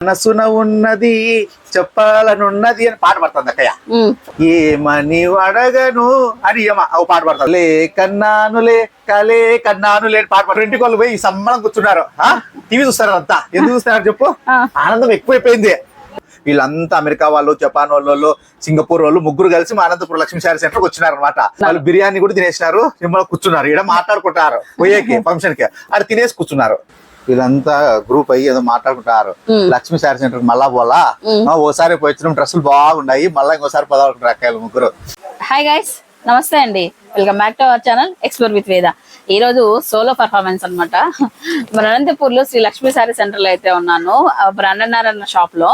మనసున ఉన్నది చెప్పాలనున్నది అని పాట పడుతుంది అక్కయ్య. ఏమని అడగను అని ఏమ ఓ పాట పడతారు లే కన్నానులే కలే కన్నానులే అని పాట పడతారు ఇంటికి వాళ్ళు పోయి ఈ సమ్మలం కూర్చున్నారు. టీవీ చూస్తారు అంతా. ఎందుకు చూస్తున్నారు చెప్పు. ఆనందం ఎక్కువైపోయింది. వీళ్ళంతా అమెరికా వాళ్ళు జపాన్ వాళ్ళు సింగపూర్ వాళ్ళు ముగ్గురు కలిసి మా అనంతపురం లక్ష్మీ శారీ సెంటర్ వచ్చినారు అనమాట వాళ్ళు బిర్యానీ కూడా తినేసినారు. కూర్చున్నారు. ఇక్కడ మాట్లాడుకుంటారు పోయేకి ఫంక్షన్కి. అక్కడ తినేసి కూర్చున్నారు. వీళ్ళంతా గ్రూప్ అయ్యి ఏదో మాట్లాడుకుంటారు. లక్ష్మీ శారీ సెంటర్ మళ్ళా పోలా ఓసారి వచ్చిన డ్రెస్సులు బాగున్నాయి. మళ్ళీ ఇంకోసారి అక్కాయలు ముగ్గురు. హాయ్ గైస్ నమస్తే అండి. Welcome back to our channel explore with Veda ఈ రోజు సోలో పర్ఫార్మెన్స్ అన్నమాట. మన అనంతపూర్లో శ్రీ లక్ష్మీ సారీ సెంటర్లో అయితే ఉన్నాను బ్రాండెడ్ అన్న షాప్లో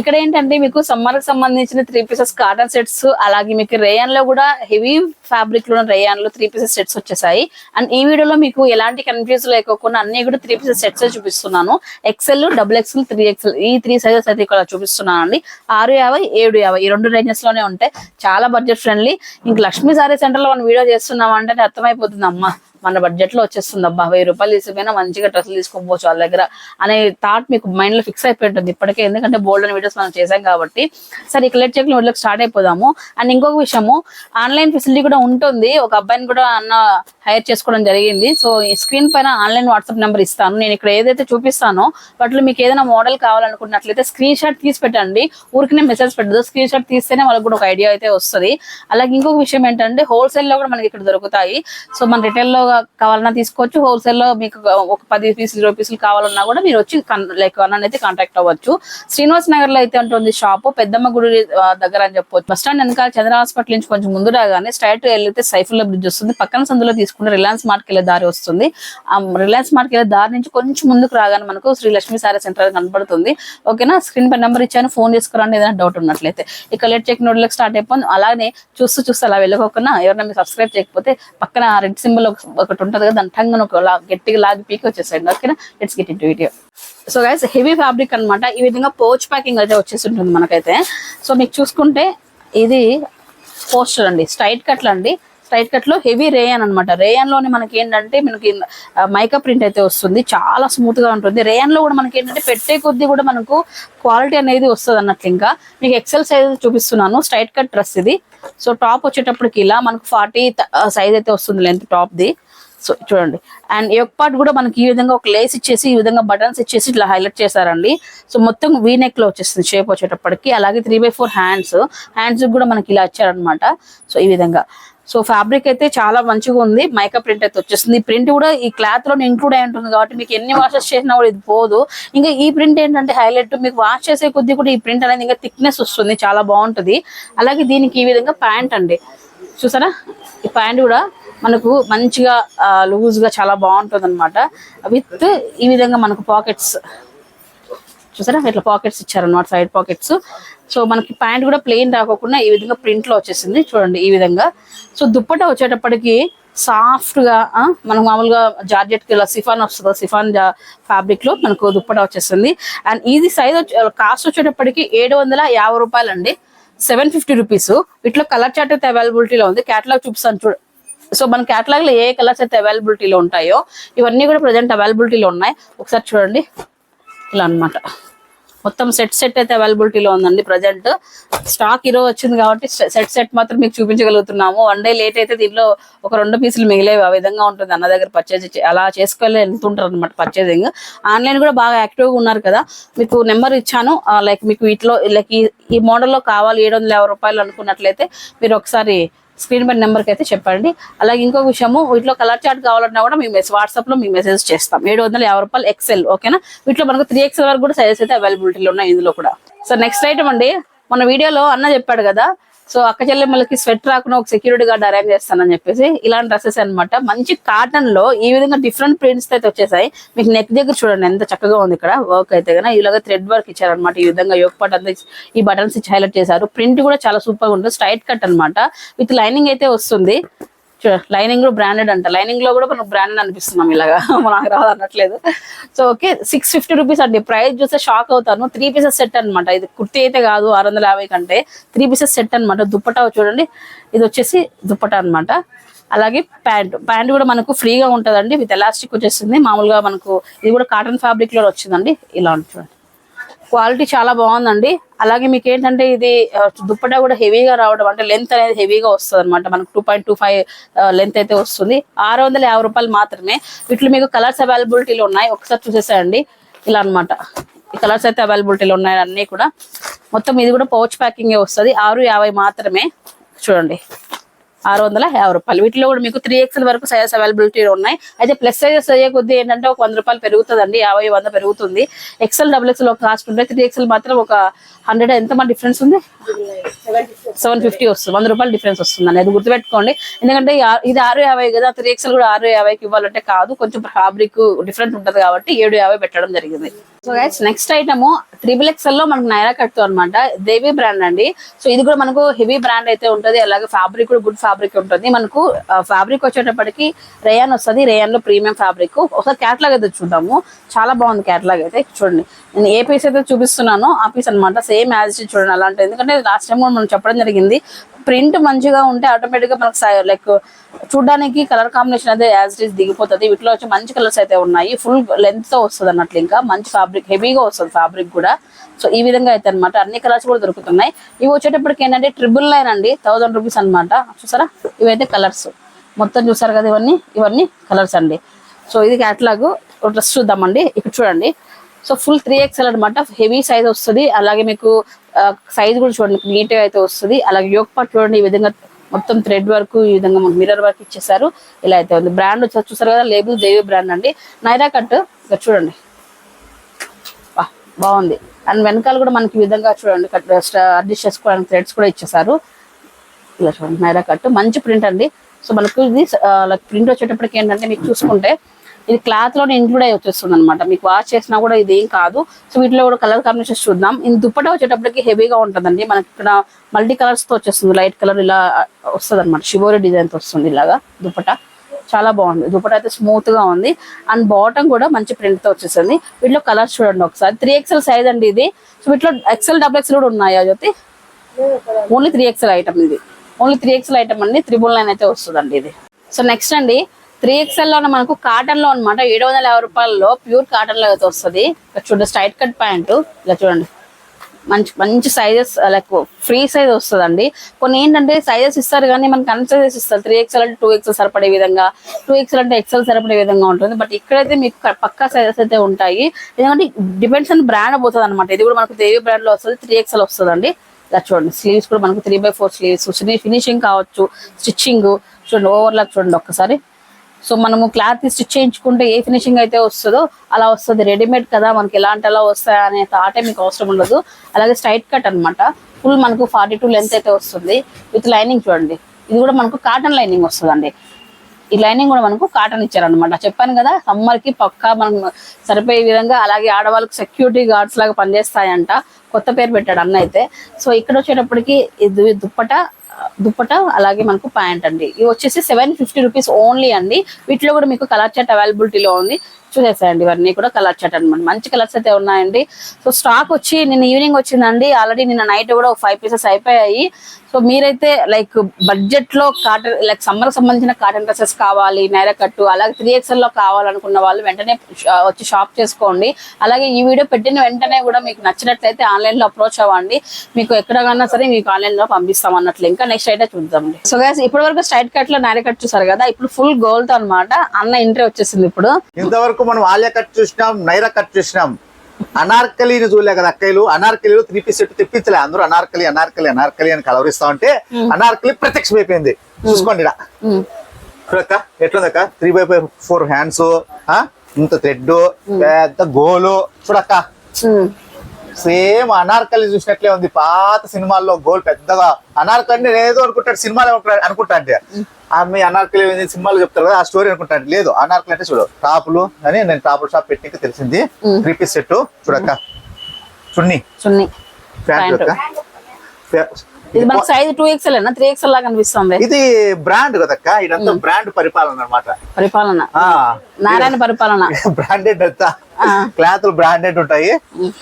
ఇక్కడ ఏంటంటే మీకు సమ్మర్కి సంబంధించిన త్రీ పీసెస్ కాటన్ సెట్స్ అలాగే మీకు రేయన్లో కూడా హెవీ ఫ్యాబ్రిక్లో రేయాన్లో త్రీ పీసెస్ సెట్స్ వచ్చేసాయి. అండ్ ఈ వీడియోలో మీకు ఎలాంటి కన్ఫ్యూజ్ లేకోకుండా అన్ని కూడా త్రీ పీసెస్ సెట్స్ చూపిస్తున్నాను. XL double XL three XL ఈ త్రీ సైజెస్ అయితే ఇక్కడ చూపిస్తున్నాను అండి ఆరు యాభై ఏడు యాభై ఈ రెండు రేంజెస్లోనే ఉంటాయి చాలా బడ్జెట్ ఫ్రెండ్లీ ఇంక లక్ష్మీ సారీ సెంటర్లో మనం వీడియో చేస్తున్నాం అంటే అర్థమైపోతుంది అమ్మా మన బడ్జెట్లో వచ్చేస్తుంది అబ్బా వెయ్యి రూపాయలు తీసుకుపోయినా మంచిగా డ్రెస్సులు తీసుకోపోవచ్చు వాళ్ళ దగ్గర అనే థాట్ మీకు మైండ్లో ఫిక్స్ అయిపోయి ఉంటుంది ఇప్పటికే. ఎందుకంటే బోల్డ్ అని వీడియోస్ మనం చేసాం కాబట్టి. సరే ఇక చెక్ వీడియోకి స్టార్ట్ అయిపోదాము. అండ్ ఇంకొక విషయము ఆన్లైన్ ఫెసిలిటీ కూడా ఉంటుంది. ఒక అబ్బాయిని కూడా అన్న హైర్ చేసుకోవడం జరిగింది. సో ఈ స్క్రీన్ పైన ఆన్లైన్ వాట్సాప్ నెంబర్ ఇస్తాను. నేను ఇక్కడ ఏదైతే చూపిస్తానో వాటిలో మీకు ఏదైనా మోడల్ కావాలనుకున్నట్లయితే స్క్రీన్ షాట్ తీసి పెట్టండి. ఊరికనే మెసేజ్ పెట్టదు. స్క్రీన్ షాట్ తీస్తేనే వాళ్ళకి కూడా ఒక ఐడియా అయితే వస్తుంది. అలాగే ఇంకొక విషయం ఏంటంటే హోల్సేల్లో కూడా మనకి ఇక్కడ దొరుకుతాయి. సో మన రిటైల్లో కావాలన్నా తీసుకోవచ్చు. హోల్సేల్లో మీకు ఒక పది పీసులు ఇరవై పీసులు కావాలన్నా కూడా మీరు వచ్చి లైక్ నన్ను అయితే కాంటాక్ట్ అవ్వచ్చు. శ్రీనివాస్ నగర్లో అయితే ఉంటుంది షాప్ పెద్దమ్మ గుడి దగ్గర అని చెప్పొచ్చు. బస్ స్టాండ్ వెనకాల చంద్ర హాస్పిటల్ నుంచి కొంచెం ముందు రాగానే స్ట్రైట్ వెళ్ళితే సైఫుల్లా బ్రిడ్జ్ వస్తుంది. పక్కన సందులో తీసుకుంటే రిలయన్స్ మార్ట్ వెళ్ళే దారి వస్తుంది. ఆ రిలయన్స్ మార్ట్ వెళ్ళే దారి నుంచి కొంచెం ముందుకు రాగానే మనకు శ్రీ లక్ష్మీ సారీ సెంటర్ కనబడుతుంది. ఓకేనా? స్క్రీన్ పై నెంబర్ ఇచ్చాను. ఫోన్ చేసుకురండి ఏదైనా డౌట్ ఉన్నట్లయితే. ఇక లెట్ చెక్ నోట్లకు స్టార్ట్ అయిపోయింది అలానే చూస్తూ చూస్తూ అలా వెళ్ళకోకుండా ఎవరైనా మీరు సబ్స్క్రైబ్ చేయకపోతే పక్కన రెడ్ సింబల్ ఒకటి ఉంటుంది కదా దాని టంగ్ ఒక లా- గట్టిగా లాగి పీకి వచ్చేసండి ఓకేనా? Let's get in video so guys heavy fabric అన్నమాట. ఈ విధంగా పోచ్ ప్యాకింగ్ అయితే వచ్చేసి ఉంటుంది మనకైతే. సో మీకు చూసుకుంటే ఇది పోస్టర్ అండి స్ట్రైట్ కట్లు అండి. స్ట్రైట్ కట్లో హెవీ రేయన్ అనమాట రేయన్లోని మనకి ఏంటంటే మనకి మైకా ప్రింట్ అయితే వస్తుంది. చాలా స్మూత్గా ఉంటుంది. రేయన్లో కూడా మనకి ఏంటంటే పెట్టే కొద్దీ కూడా మనకు క్వాలిటీ అనేది వస్తుంది అన్నట్లు ఇంకా. మీకు ఎక్సెల్ సైజ్ చూపిస్తున్నాను. స్ట్రైట్ కట్ డ్రెస్ ఇది. సో టాప్ వచ్చేటప్పటికి ఇలా మనకు ఫార్టీ సైజ్ అయితే వస్తుంది లెంత్ టాప్ ది సో చూడండి. అండ్ ఈ యొక్క పార్ట్ కూడా మనకి ఈ విధంగా ఒక లేస్ ఇచ్చేసి ఈ విధంగా బటన్స్ ఇచ్చేసి ఇట్లా హైలైట్ చేశారండి. సో మొత్తం వీ నెక్లో వచ్చేస్తుంది షేప్ వచ్చేటప్పటికి. అలాగే three by four hands hands కూడా మనకి ఇలా ఇచ్చారనమాట సో ఈ విధంగా. సో ఫ్యాబ్రిక్ అయితే చాలా మంచిగా ఉంది. మైకా ప్రింట్ అయితే వచ్చేస్తుంది. ఈ ప్రింట్ కూడా ఈ క్లాత్లో ఇంక్లూడ్ అయి ఉంటుంది కాబట్టి మీకు ఎన్ని వాషెస్ చేసినా కూడా ఇది పోదు. ఇంకా ఈ ప్రింట్ ఏంటంటే హైలైట్ మీకు వాష్ చేసే కొద్దీ కూడా ఈ ప్రింట్ అనేది ఇంకా థిక్నెస్ వస్తుంది. చాలా బాగుంటుంది. అలాగే దీనికి ఈ విధంగా ప్యాంట్ అండి. చూసారా? ఈ ప్యాంట్ కూడా మనకు మంచిగా లూజ్గా చాలా బాగుంటుంది అనమాట విత్ ఈ విధంగా మనకు పాకెట్స్ చూసారా? ఇట్లా పాకెట్స్ ఇచ్చారనమాట సైడ్ పాకెట్స్ సో మనకి ప్యాంట్ కూడా ప్లెయిన్ రాకోకుండా ఈ విధంగా ప్రింట్లో వచ్చేసింది. చూడండి ఈ విధంగా. సో దుప్పట వచ్చేటప్పటికి సాఫ్ట్గా మనకు మామూలుగా జార్జెట్కి ఇలా సిఫాన్ వస్తుంది? సిఫాన్ ఫ్యాబ్రిక్లో మనకు దుప్పట వచ్చేస్తుంది అండ్ ఇది సైజ్ కాస్ట్ వచ్చేటప్పటికి ఏడు వందల యాభై రూపాయలు అండి సెవెన్ ఫిఫ్టీ రూపీస్ ఇట్లా కలర్ చార్ట్ అయితే అవైలబిలిటీలో ఉంది. క్యాటలాగ్ చూపిస్తాను చూడ. సో మన క్యాటలాగ్లో ఏ కలర్స్ అయితే అవైలబిలిటీలో ఉంటాయో ఇవన్నీ కూడా ప్రజెంట్ అవైలబిలిటీలో ఉన్నాయి. ఒకసారి చూడండి. ఇలా అన్నమాట. మొత్తం సెట్ సెట్ అయితే అవైలబిలిటీలో ఉందండి ప్రజెంట్ స్టాక్ ఈరోజు వచ్చింది కాబట్టి సెట్ సెట్ మాత్రం మీకు చూపించగలుగుతున్నాము. వన్ డే లేట్ అయితే దీనిలో ఒక రెండు పీసులు మిగిలేవి ఆ విధంగా ఉంటుంది. అన్న దగ్గర పర్చేజ్ అలా చేసుకెళ్ళి వెళ్తుంటారు అనమాట పర్చేజింగ్ ఆన్లైన్ కూడా బాగా యాక్టివ్గా ఉన్నారు కదా. మీకు నెంబర్ ఇచ్చాను. లైక్ మీకు వీటిలో లైక్ ఈ ఈ మోడల్లో కావాలి ఏడు వందల యాభై రూపాయలు అనుకున్నట్లయితే మీరు ఒకసారి స్క్రీన్ పై నెంబర్కి అయితే చెప్పండి. అలాగే ఇంకొక విషయము వీటిలో కలర్ చార్ట్ కావాలన్నా కూడా మేము వాట్సాప్లో మీకు మెసేజ్ చేస్తాం. ఏడు వందల యాభై రూపాయలు ఎక్సెల్ ఓకేనా? వీటిలో మనకు త్రీ ఎక్సెల్ వరకు కూడా సైజెస్ అయితే అవైలబిలిటీలో ఉన్నాయి ఇందులో కూడా. సో నెక్స్ట్ ఐటమ్ అండి మన వీడియోలో అన్న చెప్పాడు కదా సో అక్క చెల్లెమ్మలకి స్వెట్ రాకుండా ఒక సెక్యూరిటీ గార్డ్ అరేంజ్ చేస్తానని చెప్పేసి ఇలాంటి డ్రెస్సెస్ అన్నమాట. మంచి కాటన్లో ఈ విధంగా డిఫరెంట్ ప్రింట్స్ అయితే వచ్చేసాయి. మీకు నెక్ దగ్గర చూడండి ఎంత చక్కగా ఉంది ఇక్కడ వర్క్ అయితే కనుక ఇలాగా థ్రెడ్ వర్క్ ఇచ్చారనమాట ఈ విధంగా. యోగ పాట్ అంతా ఈ బటన్స్ ఇచ్చి హైలైట్ చేశారు. ప్రింట్ కూడా చాలా సూపర్గా ఉంటుంది స్ట్రైట్ కట్ అన్నమాట. విత్ లైనింగ్ అయితే వస్తుంది. లైనింగ్ కూడా బ్రాండెడ్ అంట. లైనింగ్లో కూడా మనకు బ్రాండెడ్ అనిపిస్తున్నాం ఇలాగా. నాకు రాదు అనట్లేదు so okay six fifty rupees అండి. ప్రైస్ చూస్తే షాక్ అవుతాను. త్రీ పీసెస్ సెట్ అనమాట ఇది కుర్తి అయితే కాదు ఆరు వందల యాభై కంటే. త్రీ పీసెస్ సెట్ అనమాట దుప్పటా చూడండి. ఇది వచ్చేసి దుప్పటా అన్నమాట. అలాగే ప్యాంట్. ప్యాంట్ కూడా మనకు ఫ్రీగా ఉంటుందండి. విత్ ఎలాస్టిక్ వచ్చేసింది. మామూలుగా మనకు ఇది కూడా కాటన్ ఫ్యాబ్రిక్లో వచ్చిందండి. ఇలా ఉంటుంది క్వాలిటీ చాలా బాగుందండి. అలాగే మీకు ఏంటంటే ఇది దుప్పటా కూడా హెవీగా రావడం అంటే లెంత్ అనేది హెవీగా వస్తుంది అనమాట మనకు two point two five length అయితే వస్తుంది. ఆరు వందల యాభై రూపాయలు మాత్రమే. వీటిలో మీకు కలర్స్ అవైలబిలిటీలో ఉన్నాయి. ఒకసారి చూసేసేయండి. ఇలా అన్నమాట. ఈ కలర్స్ అయితే అవైలబిలిటీలో ఉన్నాయి అన్నీ కూడా. మొత్తం ఇది కూడా పౌచ్ ప్యాకింగ్ వస్తుంది. ఆరు యాభై మాత్రమే. చూడండి. ఆరు వందల యాభై రూపాయలు. వీటిలో కూడా మీకు త్రీ ఎక్స్ఎల్ వరకు సైజెస్ అవైలబిలిటీ ఉన్నాయి. అయితే ప్లస్ సైజెస్ అయ్యే కొద్దీ ఏంటంటే ఒక వంద రూపాయలు పెరుగుతుందండి. యాభై వంద పెరుగుతుంది. ఎక్సెల్ డబుల్ ఎక్స్ఎల్ ఒక కాస్ట్ ఉంటే త్రీ ఎక్స్ఎల్ మాత్రం ఒక హండ్రెడ్ ఎంత మన డిఫరెన్స్ ఉంది? సెవెన్ ఫిఫ్టీ వస్తుంది. వంద రూపాయలు డిఫరెన్స్ వస్తుంది అది గుర్తుపెట్టుకోండి. ఎందుకంటే ఇది ఆరు యాభై కదా త్రీ ఎక్స్ఎల్ కూడా ఆరు యాభైకి ఇవ్వాలంటే కాదు కొంచెం ఫ్యాబ్రిక్ డిఫరెంట్ ఉంటుంది కాబట్టి ఏడు యాభై పెట్టడం జరిగింది. So guys next item triple ఎక్స్ఎల్లో మనకు నైరా కట్టు అనమాట దేవి బ్రాండ్ అండి. సో ఇది కూడా మనకు హెవీ బ్రాండ్ అయితే ఉంటది. అలాగే ఫ్యాబ్రిక్ కూడా గుడ్ ఫ్యాబ్రిక్ ఉంటుంది. మనకు ఫ్యాబ్రిక్ వచ్చేటప్పటికి రేయాన్ వస్తుంది. రేయాన్లో ప్రీమియం ఫ్యాబ్రిక్ ఒకసారి క్యాట్లాగ్ అయితే చూద్దాము. చాలా బాగుంది క్యాట్లాగ్ అయితే. చూడండి. నేను ఏ పీస్ అయితే చూపిస్తున్నానో ఆ పీస్ అనమాట సేమ్ యాజ్ చూడండి. అలాంటి ఎందుకంటే లాస్ట్ టైం కూడా మనం చెప్పడం జరిగింది. ప్రింట్ మంచిగా ఉంటే ఆటోమేటిక్గా మనకు లైక్ చూడడానికి కలర్ కాంబినేషన్ అయితే యాజ్ ఇట్ ఈస్ దిగిపోతుంది. వీటిలో వచ్చి మంచి కలర్స్ అయితే ఉన్నాయి. ఫుల్ లెంత్తో వస్తుంది అన్నట్లు ఇంకా. మంచి ఫ్యాబ్రిక్ హెవీగా వస్తుంది ఫ్యాబ్రిక్ కూడా. సో ఈ విధంగా అయితే అనమాట అన్ని కలర్స్ కూడా దొరుకుతున్నాయి. ఇవి వచ్చేటప్పటికి ఏంటంటే ట్రిపుల్ నైన్ అండి. థౌసండ్ రూపీస్ అనమాట చూసారా? ఇవైతే కలర్స్. మొత్తం చూసారు కదా ఇవన్నీ? ఇవన్నీ కలర్స్ అండి. సో ఇది క్యాట్లాగ్. డ్రెస్ చూద్దామండి. ఇక్కడ చూడండి. సో ఫుల్ త్రీ ఎక్స్ఎల్ అనమాట హెవీ సైజ్ వస్తుంది. అలాగే మీకు సైజ్ కూడా చూడండి. నీట్గా అయితే వస్తుంది. అలాగే యోగ్ పార్ట్ చూడండి. ఈ విధంగా మొత్తం థ్రెడ్ వర్క్ ఈ విధంగా మిర్రర్ వర్క్ ఇచ్చేసారు. ఇలా అయితే ఉంది. బ్రాండ్ వచ్చి చూసారు కదా? లేబుల్ దేవి బ్రాండ్ అండి. నైరా కట్ చూడండి. బాగుంది. అండ్ వెనకాల కూడా మనకి ఈ విధంగా చూడండి. అడ్జస్ట్ చేసుకోవడానికి థ్రెడ్స్ కూడా ఇచ్చేసారు. ఇలా చూడండి. నైరా కట్ మంచి ప్రింట్ అండి. సో మనకు ఇది ప్రింట్ వచ్చేటప్పటికి ఏంటంటే మీకు చూసుకుంటే ఇది క్లాత్లోనే ఇంక్లూడ్ అయి వచ్చేస్తుంది అనమాట మీకు వాష్ చేసినా కూడా ఇది ఏం కాదు. సో వీటిలో కూడా కలర్ కాంబినేషన్స్ చూద్దాం. ఇది దుప్పట వచ్చేటప్పటికి హెవీగా ఉంటుందండి. మనకి ఇక్కడ మల్టీ కలర్స్తో వచ్చేస్తుంది. లైట్ కలర్ ఇలా వస్తుంది అనమాట షివోరి డిజైన్తో వస్తుంది ఇలాగా దుప్పట. చాలా బాగుంది. దుప్పట అయితే స్మూత్గా ఉంది. అండ్ బాటమ్ కూడా మంచి ప్రింట్తో వచ్చేసింది. వీటిలో కలర్స్ చూడండి ఒకసారి. త్రీ ఎక్స్ఎల్ సైజ్ అండి ఇది. సో వీటిలో ఎక్స్ఎల్ డబుల్ ఎక్స్ఎల్ కూడా ఉన్నాయా Jyothi? Only three XL item ఇది. ఓన్లీ త్రీ ఎక్స్ఎల్ ఐటమ్ అండి. త్రిబుల్ నైన్ అయితే వస్తుందండి ఇది. సో నెక్స్ట్ అండి. త్రీ ఎక్స్ఎల్లో మనకు కాటన్లో అనమాట ఏడు వందల యాభై రూపాయల్లో ప్యూర్ కాటన్లో అయితే వస్తుంది చూడండి స్ట్రైట్ కట్ ప్యాంట్ ఇలా చూడండి. మంచి మంచి సైజెస్ లైక్ ఫ్రీ సైజ్ వస్తుందండి. కొన్ని ఏంటంటే సైజెస్ ఇస్తారు కానీ మనకి అన్ని సైజెస్ ఇస్తారు. త్రీ ఎక్స్ఎల్ అంటే టూ ఎక్స్ఎల్ సరిపడే విధంగా టూ ఎక్స్ఎల్ అంటే ఎక్స్ఎల్ సరిపడే విధంగా ఉంటుంది. బట్ ఇక్కడైతే మీకు పక్కా సైజెస్ అయితే ఉంటాయి. ఎందుకంటే డిపెండ్స్ ఆన్ బ్రాండ్ పోతుంది అనమాట ఇది కూడా మనకు దేవి బ్రాండ్లో వస్తుంది త్రీ ఎక్స్ఎల్ వస్తుందండి. ఇలా చూడండి. స్లీవ్స్ కూడా మనకు three by four sleeves finishing కావచ్చు. స్టిచ్చింగ్ చూడండి ఓవర్లాక్ చూడండి ఒక్కసారి. సో మనము క్లాత్ స్టిచ్ చేయించుకుంటే ఏ ఫినిషింగ్ అయితే వస్తుందో అలా వస్తుంది. రెడీమేడ్ కదా మనకి ఎలాంటి అలా వస్తాయా అనే థాటే మీకు అవసరం ఉండదు. అలాగే స్ట్రైట్ కట్ అనమాట ఫుల్ మనకు ఫార్టీ టూ లెంత్ అయితే వస్తుంది. విత్ లైనింగ్ చూడండి. ఇది కూడా మనకు కాటన్ లైనింగ్ వస్తుందండి. ఈ లైనింగ్ కూడా మనకు కాటన్ ఇచ్చారనమాట చెప్పాను కదా సమ్మర్కి పక్కా మనం సరిపోయే విధంగా అలాగే ఆడవాళ్ళకి సెక్యూరిటీ గార్డ్స్ లాగా పనిచేస్తాయంట. కొత్త పేరు పెట్టాడు అన్న అయితే. సో ఇక్కడ వచ్చేటప్పటికి దుప్పట దుప్పట అలాగే మనకు ప్యాంట్ అండి. ఇవి వచ్చేసి సెవెన్ ఫిఫ్టీ రూపీస్ ఓన్లీ అండి. వీటిలో కూడా మీకు కలర్ చాట్ అవైలబిలిటీలో ఉంది. చూసేసాయండి. ఇవన్నీ కూడా కలర్ చాట్ అనమాట మంచి కలర్స్ అయితే ఉన్నాయండి. సో స్టాక్ వచ్చి నిన్న ఈవినింగ్ వచ్చిందండి. ఆల్రెడీ నిన్న నైట్ కూడా ఫైవ్ పీసెస్ అయిపోయాయి. సో మీరైతే లైక్ బడ్జెట్లో కాటన్ లైక్ సమ్మర్ సంబంధించిన కాటన్ డ్రెస్సెస్ కావాలి నైరా కట్టు అలాగే త్రీ ఎక్స్ఎల్లో కావాలనుకున్న వాళ్ళు వెంటనే వచ్చి షాప్ చేసుకోండి. అలాగే ఈ వీడియో పెట్టిన వెంటనే కూడా మీకు నచ్చినట్లయితే ఆన్లైన్లో అప్రోచ్ అవ్వండి. మీకు ఎక్కడకన్నా సరే మీకు ఆన్లైన్లో పంపిస్తాం అన్నట్లు. ఇంకా నెక్స్ట్ అయితే చూద్దామండి. సో గైస్ ఇప్పటి వరకు స్ట్రైట్ కట్లో నైరా కట్ చూసారు కదా? ఇప్పుడు ఫుల్ గోల్తో అనమాట అన్న ఎంట్రీ వచ్చేసింది ఇప్పుడు. ఇంతవరకు మనం ఆలియా కట్ చూసినాం నైరా కట్ చూసినాం. అనార్కలిని చూడలే కదా అక్కయ్యలు. అనార్కలిలో త్రీ పీస్ సెట్ తెప్పించలే అందరూ. అనార్కలి అనార్కలి అనార్కలి అని కలవరిస్తా ఉంటే అనార్కలి ప్రత్యక్షం అయిపోయింది చూసుకోండి. చూడక్క ఎట్లుందక్క three by five four hands ఇంత థ్రెడ్ పెద్ద గోలు. చూడక్క. సేమ్ అనార్కలి చూసినట్లే ఉంది. పాత సినిమాల్లో గోల్ పెద్దగా. అనార్కలి నేను ఏదో అనుకుంటాడు సినిమాలో అనుకుంటా అంటే. ఆమె అనార్కలి సినిమాలో చెప్తారు కదా ఆ స్టోరీ అనుకుంటాను. లేదు అనార్కలి అంటే చూడు టాపులు అని నేను టాపుల షాప్ పెట్టిక తెలిసింది. త్రీ పీస్ సెట్ చూడక్క. చున్ని. చున్నీ. ప్యాంట్. ఇది మనకు సైజ్ టూ ఎక్స్ఎల్ అయినా త్రీ ఎక్స్ఎల్ లాగా అనిపిస్తుంది. ఇది బ్రాండ్ కదక్క ఇదంతా బ్రాండ్ పరిపాలన అనమాట పరిపాలన. నారాయణ పరిపాలన. బ్రాండెడ్ అంతా క్లాత్లు బ్రాండెడ్ ఉంటాయి.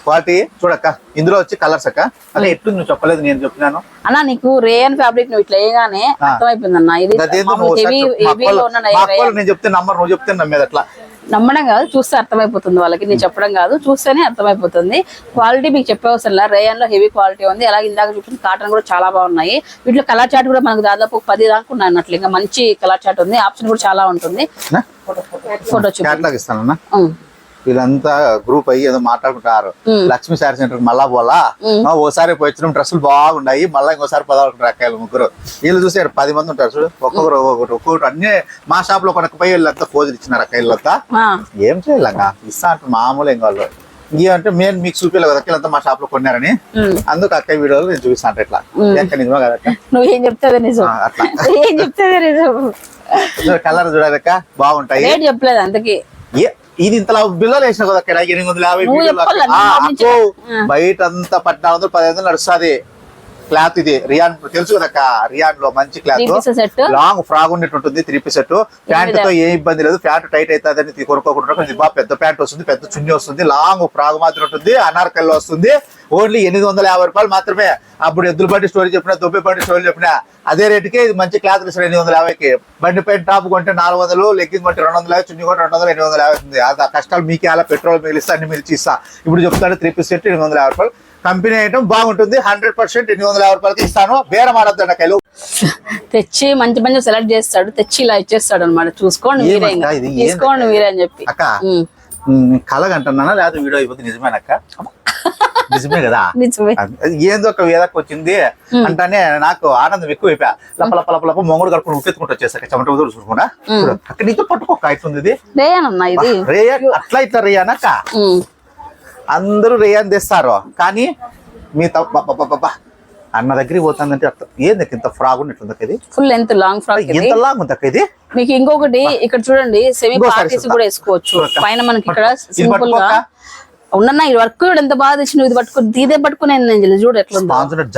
వాటి చూడక్క ఇందులో వచ్చి కలర్స్ అక్క. అదే ఎట్లు నువ్వు చెప్పలేదు నేను చెప్పినాను. అన్న నీకు రేయన్ ఫ్యాబ్రిక్ నువ్వు ఇట్లా వేయగానే అర్థమైపోయింది ఇది నేను చెప్తే నంబర్ నువ్వు చెప్తే నమ్మేది అట్లా. నమ్మడం కాదు చూస్తే అర్థమైపోతుంది వాళ్ళకి. నేను చెప్పడం కాదు చూస్తేనే అర్థమైపోతుంది. క్వాలిటీ మీకు చెప్పే అవసరం లేదు. రేయన్లో హెవీ క్వాలిటీ ఉంది. అలాగే ఇందాక చూసిన కాటన్ కూడా చాలా బాగున్నాయి. వీటిలో కలర్ చాట్ కూడా మనకు దాదాపు పది దాకా ఉన్నాయి అన్నట్లు. ఇంకా మంచి కలర్ చాట్ ఉంది. ఆప్షన్ కూడా చాలా ఉంటుంది. ఫోటో చూపి క్యాట్లాగ్ ఇస్తానన్నా? ఉమ్, వీళ్ళంతా గ్రూప్ అయ్యి ఏదో మాట్లాడుకుంటారు. లక్ష్మీ శారీ సెంటర్ మళ్ళా పోలా ఓసారి వచ్చిన డ్రెస్సులు బాగున్నాయి. మళ్ళీ ఇంకోసారి పదహారు రకాయలు ముగ్గురు. వీళ్ళు చూసి ఈడ పది మంది ఉంటారు చూడు. ఒక్కొక్కరు ఒక్కొక్కటి ఒక్కొక్కటి అన్ని మా షాప్లో కొనకపోయి వీళ్ళంతా పోజులు ఇచ్చినారు అక్కయ్యలంతా ఆ, ఏం చేయాలంగా? ఇస్తా అంటారు మామూలు ఏం కావాలి ఇంకేమంటే మేము మీకు చూపించలేదు కదా అక్కలంతా మా షాప్లో కొన్నారని. అందుకు అక్కయ్య వీడియోలు నేను చూపిస్తా అంటే ఇట్లా. ఎక్కడ నిజమా కదా అక్క? నువ్వేం చెప్తావే నిజం? ఆ, అట్లా. ఏం చెప్తావే నిజం? కలర్ చూడాలక్క బాగుంటాయి. చెప్పలేదు అందుకే. ఇది ఇంతలా బిల్లలు వేసిన కదా అక్కడ ఎనిమిది వందల యాభై బయట అంతా పద్నాలుగు వందలు పదిహేను వందలు నడుస్తుంది. క్లాత్ ఇది రియాన్ తెలుసు కదా రియాన్లో మంచి క్లాత్. లాంగ్ ఫ్రాక్ ఉన్నట్టు ఉంటుంది త్రీ పీస్ సెట్. ప్యాంట్తో ఏ ఇబ్బంది లేదు. ప్యాంట్ టైట్ అవుతుంది కొనుక్కోకుండా బాగా పెద్ద ప్యాంట్ వస్తుంది పెద్ద చున్నీ వస్తుంది లాంగ్ ఫ్రాక్ మాత్రం ఉంటుంది అనార్కల్లో వస్తుంది. ఓన్లీ ఎనిమిది వందల యాభై రూపాయలు మాత్రమే. అప్పుడు ఎద్దుల బండి స్టోరీ చెప్పినా దుబ్బి బండి స్టోరీ చెప్పినా అదే రేటుకే ఇది మంచి క్లాత్ ఇస్తారు ఎనిమిది వందల యాభైకి. బండి పైన టాప్ కొంటే నాలుగు వందలు లెగ్గింగ్ కొంటే రెండు వందల యాభై చున్నీ కొంటే రెండు వందలు ఎనిమిది వందల యాభై ఉంది. అది ఆ కష్టాలు మీకే అలా పెట్రోల్ మిగిలిస్తా అన్ని మిగిలిచి ఇస్తా. ఇప్పుడు చెప్తాను త్రీ పీస్ సెట్ ఎనిమిది వందల యాభై రూపాయలు. కంపెనీ ఐటమ్ బాగుంటుంది. హండ్రెడ్ పర్సెంట్ ఎనిమిది వందల యాభై రూపాయలకి ఇస్తాను. బేరం ఆడద్దు కైలు తెచ్చి మంచి మంచి సెలెక్ట్ చేస్తాడు. తెచ్చి ఇలా ఇచ్చేస్తాడు అనమాట చూసుకోండి మీరే ఇంకా. ఇది? తీసుకోండి? మీరే అని చెప్పి. అక్క ఉమ్. కలగంటున్నానా? లేదా వీడియో అయిపోతుంది నిజమేనక్క నిజమే కదా? నిజమే. అది ఏందో ఒక వేదకు వచ్చింది. అంటానే నాకు ఆనందం ఎక్కువ అయిపోయా లప లప లప లప మొంగుడు కడుపుని ఉట్టెత్తుకుంటూ వచ్చేసాక చెమట చూసుకుండా చూడు, అక్కడి పట్టుకోక అవుతుంది ఇది? రేయనన్నా ఇది. రేయా అట్లా ఇట్లా రేయానక్క ఉమ్. అందరూ రేయాన్ తెస్తారు కానీ మీ తప్ప అన్న దగ్గరికి పోతుందంటే అర్థం ఏంది ఇంత ఫ్రాగ్ ఇది ఫుల్ లెంత్ లాంగ్ ఫ్రాక్ ఇది ఎంత లాగా ఉంది ఇది మీకు ఇంకొకటి ఇక్కడ చూడండి సెమీ పార్టీస్. కూడా వేసుకోవచ్చు. పైన మనకి ఇక్కడ సింపుల్గా? ఉండన్నా ఈ వర్క్ ఎంత బాగా తెచ్చి ఇది పట్టుకుని ఇదే పట్టుకుని నేను చూడు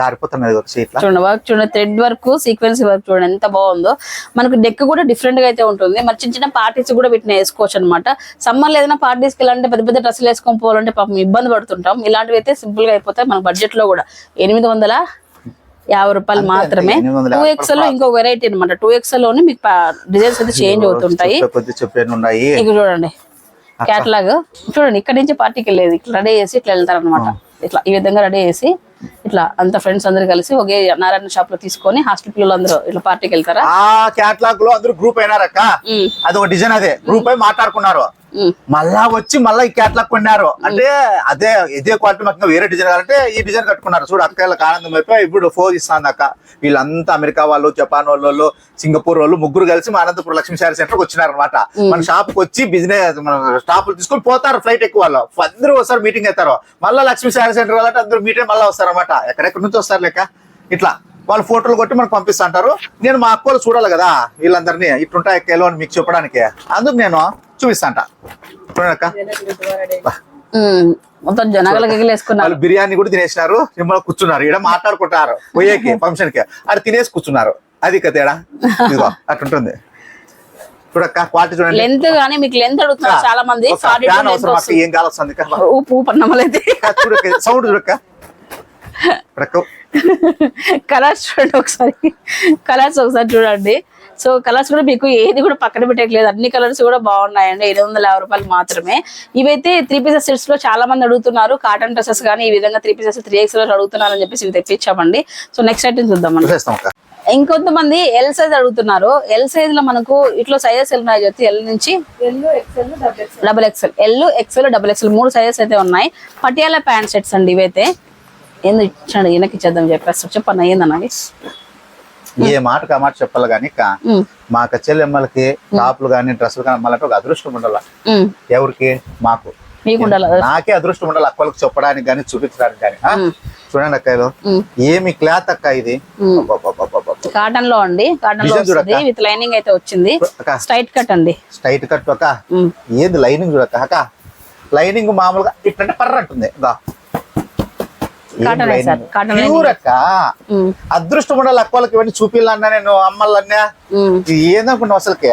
జారిపోతున్నది ఒక సీట్ల చూడండి వర్క్ చూడండి థ్రెడ్ వర్క్ సీక్వెన్స్ వర్క్ చూడండి ఎంత బాగుందో. మనకు డెక్ కూడా డిఫరెంట్గా అయితే ఉంటుంది. మరి చిన్న చిన్న పార్టీస్ కూడా వీటిని వేసుకోవచ్చు అనమాట సమ్మర్లో ఏదైనా పార్టీస్కి వెళ్ళాలంటే పెద్ద పెద్ద డ్రెస్సులు వేసుకొని పోవాలంటే పాపం ఇబ్బంది పడుతుంటాం. ఇలాంటివి అయితే సింపుల్గా అయిపోతాయి మన బడ్జెట్లో కూడా. ఎనిమిది వందల యాభై రూపాయలు మాత్రమే. అంతే, 850 టూ ఎక్స్లో ఇంకో వెరైటీ అనమాట టూ ఎక్స్లోనే మీకు డిజైన్స్ అయితే చేంజ్ అవుతుంటాయి. ఇక చూడండి. క్యాటలాగ్ చూడండి ఇక్కడ నుంచి పార్టీకి వెళ్ళేది. ఇట్లా రెడీ చేసి ఇట్లా వెళ్తారు అనమాట ఇట్లా ఈ విధంగా రెడీ చేసి ఇట్లా అంత ఫ్రెండ్స్ అందరు కలిసి ఒకే నారాయణ షాప్లో తీసుకొని హాస్టల్ పిల్లలు అందరూ ఇట్లా పార్టీకి వెళ్తారా? ఆ క్యాట్లాగ్లో అందరూ గ్రూప్ అయినారక్క. అది ఒక డిజైన్ అదే. గ్రూప్ అయి మాట్లాడుకున్నారు. మళ్ళా వచ్చి మళ్ళా ఈ క్యాట్లాగ్ కొన్నారు. అంటే అదే ఇదే క్వాలిటీ మాకు వేరే డిజైన్ కావాలంటే ఈ డిజైన్ కట్టుకున్నారు. చూడు అక్కలకు ఆనందం అయిపోయి ఇప్పుడు ఫోన్ ఇస్తాను అక్క. వీళ్ళంతా అమెరికా వాళ్ళు జపాన్ వాళ్ళు సింగపూర్ వాళ్ళు ముగ్గురు కలిసి మా అనంతపురం లక్ష్మీ శారీ సెంటర్కి వచ్చినారు అనమాట మన షాప్కి వచ్చి బిజినెస్ మన స్టాప్ తీసుకొని పోతారు ఫ్లైట్ ఎక్కువ వాళ్ళు. అందరూ వస్తారు మీటింగ్ అవుతారు. మళ్ళీ లక్ష్మీ శారీ సెంటర్ కాబట్టి అందరూ మీటింగ్ మళ్ళీ వస్తారు అనమాట ఎక్కడెక్కడి నుంచి వస్తారు లెక్క? ఇట్లా. వాళ్ళు ఫోటోలు కొట్టి మనకు పంపిస్తా అంటారు. నేను మా అక్కలు చూడాలి కదా వీళ్ళందరినీ. ఇట్లుంటాయి ఎక్కలో అని మీకు చెప్పడానికి. అందుకు నేను చూపిస్తాంట చూడక్క. మొత్తం జనాల వాళ్ళు బిర్యానీ కూడా తినేసినారు మిమ్మల్ని కూర్చున్నారు. ఇక్కడ మాట్లాడుకుంటారు పోయేకి ఫంక్షన్కి అది తినేసి కూర్చున్నారు. అది ఇక తేడా అట్లుంటుంది. చూడక్క క్వాలిటీ చూడండి. లెంత్ గానీ మీకు లెంత్ అడుగుతున్నారు చాలా మంది ఒక ఫార్టీ ఫ్యాన్ అవసరం అక్క? ఏం కావాల్సింది ఊపు అన్నమలైతే చూడక్క సౌండ్ చూడక్క కలర్స్ చూడండి ఒకసారి. కలర్స్ ఒకసారి చూడండి. సో కలర్స్ కూడా మీకు ఏది కూడా పక్కన పెట్టట్లేదు. అన్ని కలర్స్ కూడా బాగున్నాయండి. ఎనిమిది వందల యాభై రూపాయలు మాత్రమే. ఇవైతే త్రీ పీసెస్ సెట్స్లో చాలా మంది అడుగుతున్నారు. కాటన్ డ్రెస్సెస్ కానీ ఈ విధంగా త్రీ పీసెస్ త్రీ ఎక్స్లో అడుగుతున్నారు అని చెప్పేసి ఇవి తెప్పించామండి. సో నెక్స్ట్ ఐటమ్ చూద్దాం ఇంకొంతమంది ఎల్ సైజ్ అడుగుతున్నారు. ఎల్ సైజ్లో మనకు ఇట్లా సైజెస్ ఎల్ ఉన్నాయి ఎల్ నుంచి double XL L XL double XL మూడు సైజెస్ అయితే ఉన్నాయి. పటియాలా ప్యాంట్ సెట్స్ అండి ఇవైతే. ఏంది? ఇచ్చాడు ఈయనకి ఇచ్చేద్దాం చెప్పేస్తాడు చెప్పన్న ఏందన్నా? ఏ మాట కా మాట చెప్పాలి కానీ అక్క మా చెల్లెమ్మలకి టాప్లు కానీ డ్రెస్సులు కానీ అమ్మాలంటే ఒక అదృష్టం ఉండాల. ఎవరికి? మాకు. నాకే అదృష్టం ఉండాలి అక్కలకు చెప్పడానికి కానీ చూపించడానికి కానీ. ఆ? చూడండి అక్కలు ఉమ్. ఏమి క్లాత్ అక్క ఇది. కాటన్లో అండి. కాటన్లో విత్ లైనింగ్ అయితే వచ్చింది. అక్క. స్ట్రైట్ కట్ అండి. స్ట్రైట్ కట్ అక్క. ఏది లైనింగ్ చూడక్క అక్క? లైనింగ్ మామూలుగా ఇట్లంటే పర్ర అంటుంది ఇదా. ఏం కాటన్ lining? వేశారు, కాటన్ Pure అక్క. ఉమ్, అదృష్టం ఉండాలి అక్కలకి ఇవన్నీ చూపిల్లన్నా నేను అమ్మలన్నా? ఏందనుకున్నావు అసలుకి?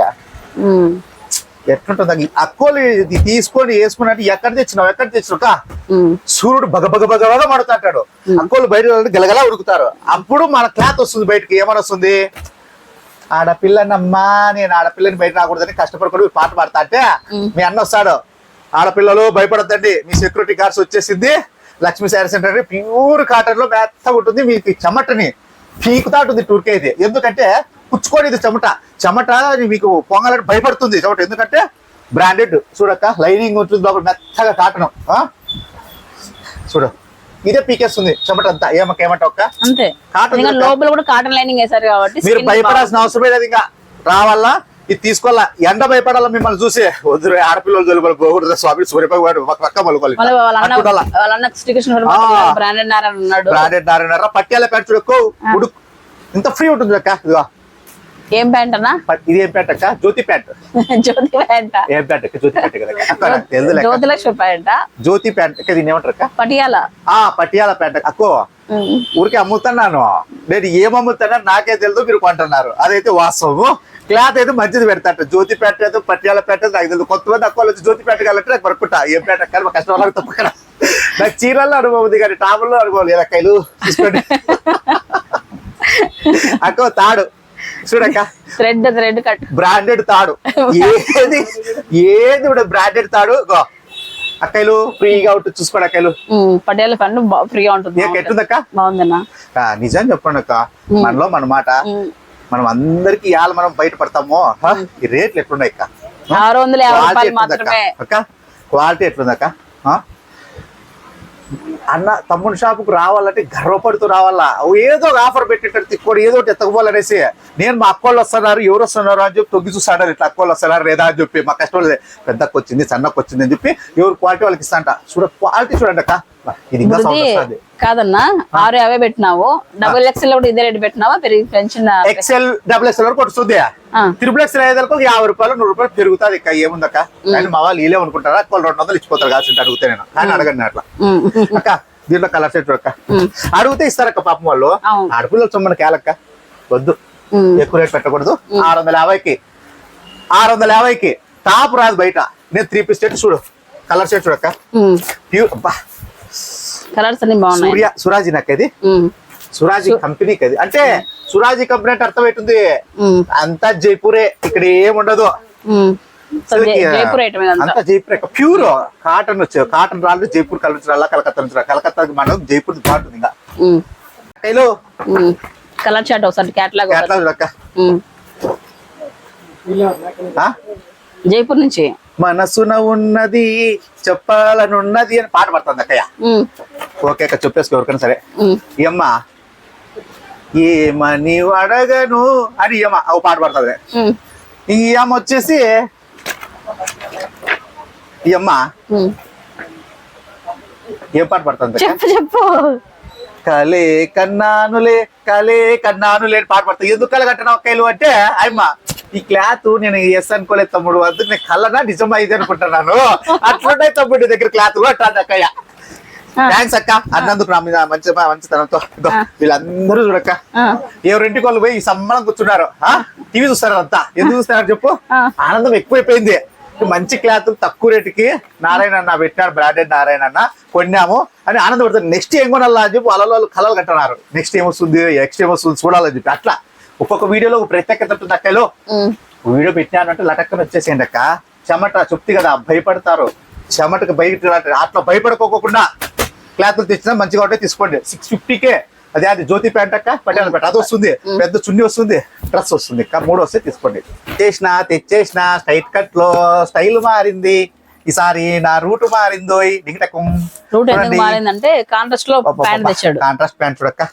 ఎట్లుంటుంది అక్క? అక్కోలు తీసుకొని వేసుకున్నట్టు ఎక్కడ తెచ్చినావు? ఎక్కడ తెచ్చినావు? ఉమ్, సూర్యుడు బగ బగ బగ బగ మడుతుంటాడు అక్కోలు బయట గలగలా ఉరుకుతారు. అప్పుడు మన క్లాత్ వస్తుంది బయటకి. ఏమని వస్తుంది ఆడపిల్లనమ్మా నేను ఆడపిల్లని బయట రాకూడదని కష్టపడుకొని పాట పాడతా అంటే మీ అన్న వస్తాడు. ఆడపిల్లలు భయపడద్దండి. మీ సెక్యూరిటీ గార్డ్స్ వచ్చేసింది. లక్ష్మీ శారీ సెంటర్ ప్యూర్ కాటన్లో మెత్తగా ఉంటుంది. మీకు చెమటని పీకుతా ఉంటుంది టూర్కే ఇది. ఎందుకంటే పుచ్చుకోని ఇది చెమట చెమట మీకు పొంగాలంటే భయపడుతుంది చెమట. ఎందుకంటే బ్రాండెడ్. చూడక్క లైనింగ్ ఉంటుంది లోపల మెత్తగా కాటన్. చూడు ఇదే పీకేస్తుంది చెమట అంతా. ఏమక్క ఏమంట ఒక్క అంతే. కాటన్ లోపల కూడా కాటన్ లైనింగ్ వేసారు కాబట్టి మీరు భయపడాల్సిన అవసరం లేదు ఇంకా. రావాలా? ఇది తీసుకోవాలా? ఎండ భయపడాలా మిమ్మల్ని చూసి? వద్దు ఆడపిల్లలు జలుబులు పోకూడదు స్వామి సూర్యపగవాడు ఒక పక్క మలుకోవాలి. బ్రాండెడ్ నారాయణ ప్యాంట్ చూడకు ఉడుకు. ఇంత ఫ్రీ ఉంటుంది అక్క? ఇదిగో. ఏం ప్యాంట్ అన్నా? ఇది ఏం ప్యాంట్ అక్క? జ్యోతి ప్యాంట్. జ్యోతి ప్యాంట్? ఏం ప్యాంట్ అక్క? జ్యోతి ప్యాంట్ కదా. తెలుదు లెక్క. జ్యోతిలక్ష్మి ప్యాంట్? జ్యోతి ప్యాంట్ అక్క దీన్ని ఏమంటారు అక్క? పటియాల. ఆ పటియాల ప్యాంట్ అక్కో. ఊరికే అమ్ముతున్నాను. నేను ఏం అమ్ముతానో నాకే తెలుసు మీరు కొంటున్నారు. అదైతే వాస్తవము. క్లాత్ అయితే మంచిది పెడతాట జ్యోతి ప్యాంట్ అయితే పట్యాల ప్యాంట్ నాకు తెలుసు కొంతమంది అక్కలు వచ్చి జ్యోతి ప్యాంట్ కావాలంటే నాకు పరుకుంటా ఏం ప్యాంట్ అక్క? మా కష్టం వాళ్ళకి తప్పక నాకు చీరల్లో అనుభవం ఉంది కానీ టాపుల్లో అనుభవం లేదు అక్కలు తీసుకోండి అక్క తాడు. చూడక్క. Thread thread cut. బ్రాండెడ్ తాడు. ఏది ఏది కూడా బ్రాండెడ్ తాడు. అక్కలు ఫ్రీగా ఉంటుంది చూసుకోండి అక్కలు పటియాల ప్యాంట్ ఫ్రీగా ఉంటుంది. ఎట్టుందక్క? బాగుందన్నా? నిజం చెప్పండి అక్క. మనలో మన మాట. మనం అందరికి ఇవాళ మనం బయటపడతాము హ? ఈ రేట్లు ఎట్లున్నాయి అక్క? ఆరు వందల యాభై రూపాయలు మాత్రమే. అక్క క్వాలిటీ ఎట్లుందక్క? అన్న తమ్ముని షాపుకు రావాలంటే గర్వపడుతూ రావాలా? ఓ ఏదో ఆఫర్ పెట్టేటట్టు తిక్కోడు ఏదో ఒకటి ఎత్తకపోవాలనేసి నేను మా అక్కోళ్ళు వస్తున్నారు ఎవరు వస్తున్నారు అని చెప్పి తొగ్గి చూస్తాడు ఇట్లా అక్కోళ్ళు వస్తున్నారు లేదా అని చెప్పి మా కష్టం లేదు పెద్దకు వచ్చింది సన్నకు వచ్చింది అని చెప్పి ఎవరు క్వాలిటీ వాళ్ళకి ఇస్తాంట చూడ క్వాలిటీ చూడండి అక్క. ఇది కాదన్నా ఆరు యాభై పెట్టినావు. డబుల్ ఎక్స్ఎల్ కూడా ఇదే రేటు పెట్టినావా? పెరిగి పెంచిన ఎక్సెల్ డబుల్ ఎక్సెల్ వరకు వస్తుంది. త్రిపుల్ ఎక్సెల్ అయ్యేదలకు ఒక యాభై రూపాయలు నూరు రూపాయలు పెరుగుతుంది ఇక ఏముందక్క? కానీ మా వాళ్ళు వీలే అనుకుంటారా? వాళ్ళు రెండు వందలు ఇచ్చిపోతారు కాల్సి అడిగితే నేను. కానీ అడగండి అట్లా. అక్క దీంట్లో కలర్ సెట్ అక్క అడిగితే ఇస్తారక్క పాపం వాళ్ళు. ఆడపిల్లలు సొమ్మని కేలక్క వద్దు. ఎక్కువ రేట్ పెట్టకూడదు. ఆరు వందల యాభైకి. ఆరు వందల యాభైకి. టాప్ రాదు బయట. నేను త్రీ పీస్ సెట్ చూడు. కలర్ సెట్ చూడక్క. ప్యూర్ అబ్బా. కలర్స్ అన్ని బాగున్నాయి. సూర్య సురాజీ నాకు అది. సురాజీ కంపెనీకి అది అంటే సురాజీ కంపెనీ అంటే అర్థం ఉమ్. అంతా జైపూరే ఇక్కడ ఏముండదు అంతా జైపూర్ ప్యూర్ కాటన్ వచ్చే కాటన్ రాళ్ళు జైపూర్ కలర్ రాళ్ళ కలకత్తా నుంచి రా కలకత్తాకి మనం జైపూర్ బాగుంటుంది ఇంకా. కలర్ చార్ట్ ఒకసారి చూడక్క ఆ? జైపూర్ నుంచి? మనసున ఉన్నది చెప్పాలనున్నది అని పాట పడుతుంది అక్కయ్య. ఓకే అక్క చెప్పేసుకో ఎవరికైనా సరే. ఈ అమ్మ ఏమని అడగను అని ఈ అమ్మ ఓ పాట పడుతుంది. ఈ అమ్మ వచ్చేసి ఈ అమ్మ. ఏం పాట పడుతుంది? చెప్పు చెప్పు కలే కన్నానులే కలే కన్నానులే పాట పడుతుంది ఎందుకు కలగట్టిన ఒక్కలు అంటే అయ్యమ్మ ఈ క్లాత్ నేను ఎస్ అనుకోలేదు తమ్ముడు వద్దు నేను కళ్ళనా నిజం అయింది అనుకుంటున్నాను? అట్లుంటాయి తమ్ముడు దగ్గర క్లాత్ కూడా అట్లా అక్కయ్య. థ్యాంక్స్ అక్క. అన్నందుకు నా మీద మంచి మంచితనంతో వీళ్ళందరూ చూడక్క. ఎవరింటికి వాళ్ళు పోయి ఈ సమ్మలం కూర్చున్నారు. టీవీ చూస్తారు అంతా. ఎందుకు చూస్తున్నారు చెప్పు. ఆనందం ఎక్కువైపోయింది. మంచి క్లాత్ తక్కువ రేటుకి నారాయణ అన్న పెట్టినాడు బ్రాండెడ్ నారాయణ అన్న. కొన్నాము. అని ఆనందపడుతుంది నెక్స్ట్ ఏం కొనాలా అని చెప్పి వాళ్ళ వాళ్ళు కలలు కట్టన్నారు. నెక్స్ట్ ఏమొస్తుంది నెక్స్ట్ ఏమొస్తుంది చూడాలని చెప్పి. అట్లా. ఒక్కొక్క వీడియోలో ఒక ప్రత్యేకత ఉంటుంది అక్కలో. వీడియో పెట్టినాను అంటే లటక్కన వచ్చేసేయండి అక్క. చెమట చెప్తి కదా భయపడతారు. చెమటకు బయట అట్లా భయపడుకోకుండా క్లాత్లు తెచ్చినా మంచిగా ఉంటే తీసుకోండి. సిక్స్ ఫిఫ్టీకే అదే అది జ్యోతి ప్యాంట్ అక్క? పట్టాల ప్యాంట్. అది వస్తుంది. పెద్ద చున్నీ వస్తుంది. డ్రెస్ వస్తుంది. అక్క మూడు వస్తే తీసుకోండి. తెచ్చేసిన తెచ్చేసిన స్ట్రైట్ కట్లో స్టైల్ మారింది. ఈసారి నా రూట్ మారిందో దిగటకం రూట్ ఎందుకు మారిందంటే కాంట్రాస్ట్లో ప్యాంట్ తెచ్చాడు. కాంట్రాస్ట్ ప్యాంట్ చూడక్క.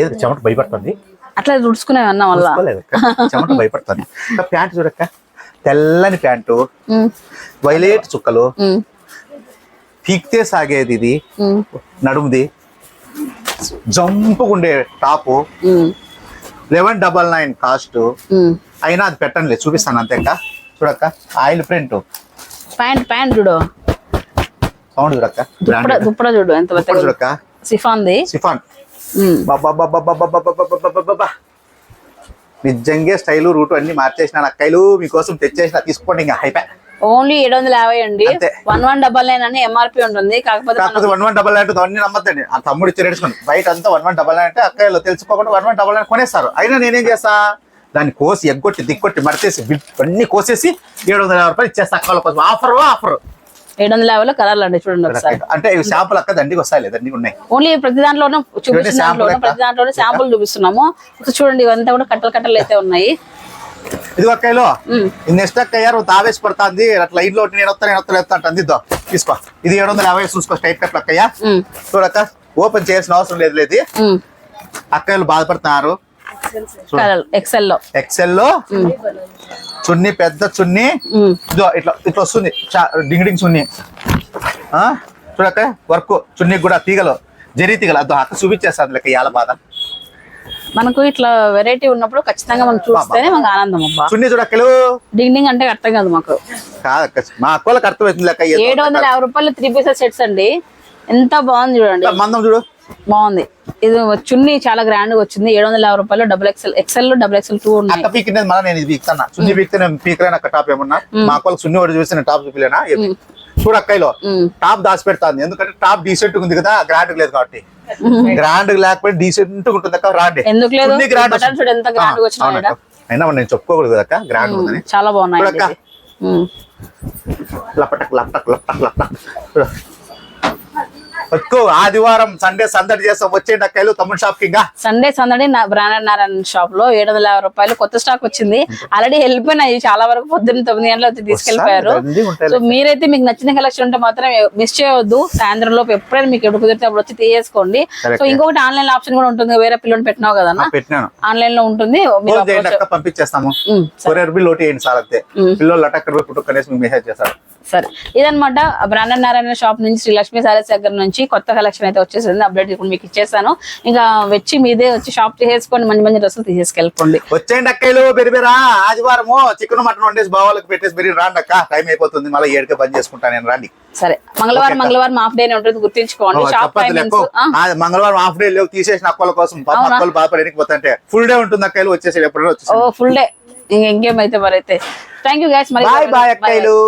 ఏది చెమట భయపడుతుంది అట్లా రుడుచుకునే అన్నా వల్ల. చెమట భయపడుతుంది ప్యాంట్ చూడక్క తెల్లని ప్యాంటు. వైలేట్ చుక్కలు. పీక్తే సాగేది ఇది. నడుముది జంపుకుండే top. Eleven double nine cost. అయినా అది పెట్టండి చూపిస్తాను అంతే అక్క చూడక్క ఆయిల్ ప్రింట్ ప్యాంట్ ప్యాంట్ చూడు సౌండ్ చూడక్క దుప్పడ చూడు ఎంత చూడక్క సిఫాన్ది? సిఫాన్. నిజంగా స్టైలు రూట్ అన్ని మార్చేసిన అక్కలు మీకోసం తెచ్చేసిన తీసుకోండి ఇంకా అయిపోయి. ఓన్లీ ఏడు వందల యాభై అండి. వన్ వన్ డబల్ నైన్ అని ఎంఆర్పి ఉంటుంది కాకపోతే వన్ వన్ డబల్ నైన్ అన్ని నమ్మద్దండి. ఆ తమ్ముడు ఇచ్చి బయట అంతా వన్ వన్ డబల్ నైన్ అంటే అక్కయ్యలో తెలుసుకోకుండా వన్ వన్ డబల్ నైన్ కొనేస్తారు. అయినా నేనేం చేస్తా? దాన్ని కోసి ఎగ్గొట్టి దిక్కొట్టి మడిచేసి బిట్ అన్ని కోసేసి ఏడు వందల యాభై రూపాయలు ఇచ్చేస్తా. అక్కల కోసం. Offer offer. ఏడు వందల యాభైలో కలర్లు అండి చూడండి ఒకసారి. అంటే ఇవి షాపులు అక్క దండికి వస్తాయి లేదు? దండికి ఉన్నాయి. ఓన్లీ ప్రతి దాంట్లోనూ చూపిస్తున్న దాంట్లోనూ? ప్రతి దాంట్లోనూ శాంపుల్ చూపిస్తున్నాము. చూడండి ఇవంతా కూడా కట్టలు కట్టలు అయితే ఉన్నాయి. ఇది ఉమ్. నెక్స్ట్ అక్కయ్య నువ్వు ఆవేశపడుతుంది అట్లా ఇంట్లో నేను వస్తా నేను వస్తా అంటుంది. తీసుకో. ఇది ఏడు వందల యాభై చూసుకో స్ట్రైట్ కట్లు అక్కయ్య చూడక్క ఓపెన్ చేయాల్సిన అవసరం లేదు లేదు. ఉమ్. అక్కయ్యలు బాధపడుతున్నారు. కలర్ ఎక్సెల్లో. ఎక్సెల్లో? ఉమ్, చున్నీ పెద్ద చున్నీ. ఉమ్. ఇదో ఇట్లా ఇట్లా వస్తుంది. డింగ్ డింగ్ చున్నీ. ఆ? చూడక్క వర్క్ చున్నీ కూడా తీగలు. జరీ తీగలు. అదో అక్క చూపించేస్తాను లెక్క ఇవాళ బాధ. మనకు ఇట్లా వెరైటీ ఉన్నప్పుడు ఖచ్చితంగా మనం చూస్తేనే మనకు ఆనందం అబ్బా. చున్నీ చూడక్కలు డింగ్ డింగ్ అంటే అర్థం కాదు మాకు. మా అక్కలకు అర్థమవుతుంది లెక్క. ఏడు వందల యాభై రూపాయలు త్రీ పీసెస్ సెట్స్ అండి. ఎంత బాగుంది చూడండి. మందం చూడు. బాగుంది. ఇది చున్నీ చాలా గ్రాండ్గా వచ్చింది. ఏడు వందల యాభై రూపాయలు double XL XL double XL two ఉన్నాయి. అక్క పీకినది మళ్ళీ నేను ఇది పీకుతాను చున్నీ పీకితే నేను పీకలేను అక్క టాప్ ఏమన్నా? మా అక్కలకు చున్నీ ఒకటి నేను టాప్ చూపిలేనా? చూడక్కయ్యలో ఉమ్. టాప్ దాచి పెడతాను ఎందుకంటే టాప్ డీసెంట్ ఉంది కదా గ్రాండ్ లేదు కాబట్టి. గ్రాండ్ లేకపోతే డీసెంట్ ఉంటుంది అక్క రాండి ఎందుకు లేదు? గ్రాండ్ చూడు ఎంత గ్రాండ్ అవునక్క. అయినా నేను చెప్పుకోకూడదు కదా అక్క గ్రాండ్ ఉందని. చాలా బాగున్నాయి. లపటక్ లపటక్ లపటక్ లపటక్. వచ్చుకో ఆదివారం సండే సందడి చేస్తాం వచ్చేయండి అక్కలు తమ్ముడు షాప్కి ఇంకా? సండే సందడి నా బ్రాండెడ్ నారాయణ షాప్లో ఏడు వందల యాభై రూపాయలు కొత్త స్టాక్ వచ్చింది. ఆల్రెడీ వెళ్ళిపోయినాయి చాలా వరకు పొద్దున్న తొమ్మిది గంటలు వచ్చి తీసుకెళ్ళిపోయారు సో మీరైతే మీకు నచ్చిన కలెక్షన్ ఉంటే మాత్రం మిస్ చేయవద్దు. సాయంత్రం లోపు ఎప్పుడైనా మీకు ఎప్పుడు కుదిరితే అప్పుడు వచ్చి తీసేసుకోండి. సో ఇంకొకటి ఆన్లైన్ ఆప్షన్ కూడా ఉంటుంది. వేరే పిల్లలు పెట్టినావు కదా ఆన్లైన్లో ఉంటుంది. పంపించేస్తాము. ఉమ్, కొరియర్ బిల్ ఒకటి వేయండి సార్ అంతే. పిల్లలు మీకు మెసేజ్ చేస్తారు. సరే. ఇదనమాట బ్రాండెడ్ నారాయణ షాప్ నుంచి శ్రీ లక్ష్మీ సారీస్ దగ్గర నుంచి కొత్త కలెక్షన్ అయితే వచ్చేసింది. అప్డేట్ ఇప్పుడు మీకు ఇచ్చేసాను. ఇంకా వచ్చి మీదే వచ్చి షాప్ చేసేసుకొని మంచి మంచి డ్రెస్సులు తీసేసుకెళ్ళిపోండి. వచ్చేయండి అక్కలు బెరిబెరా ఆదివారము చికెన్ మటన్ వండేసి బావాలకు పెట్టేసి బెరి రాండి అక్క. టైం అయిపోతుంది. మళ్ళీ ఏడుకే బంద్ చేసుకుంటా నేను. రండి. సరే. మంగళవారం మంగళవారం హాఫ్ డే ఉంటుంది. గుర్తుంచుకోండి. Shop timings. మంగళవారం హాఫ్ డే లేవు. తీసేసిన అక్కల కోసం? అక్కలు బాధపడడానికి పోతుంటే. ఫుల్ డే ఉంటుంది అక్కలు వచ్చేసి ఎప్పుడైనా ఫుల్ డే ఇంకేమైతే మరి అయితే. థ్యాంక్ యూ గైస్ మరి బాయ్ బాయ్ అక్కలు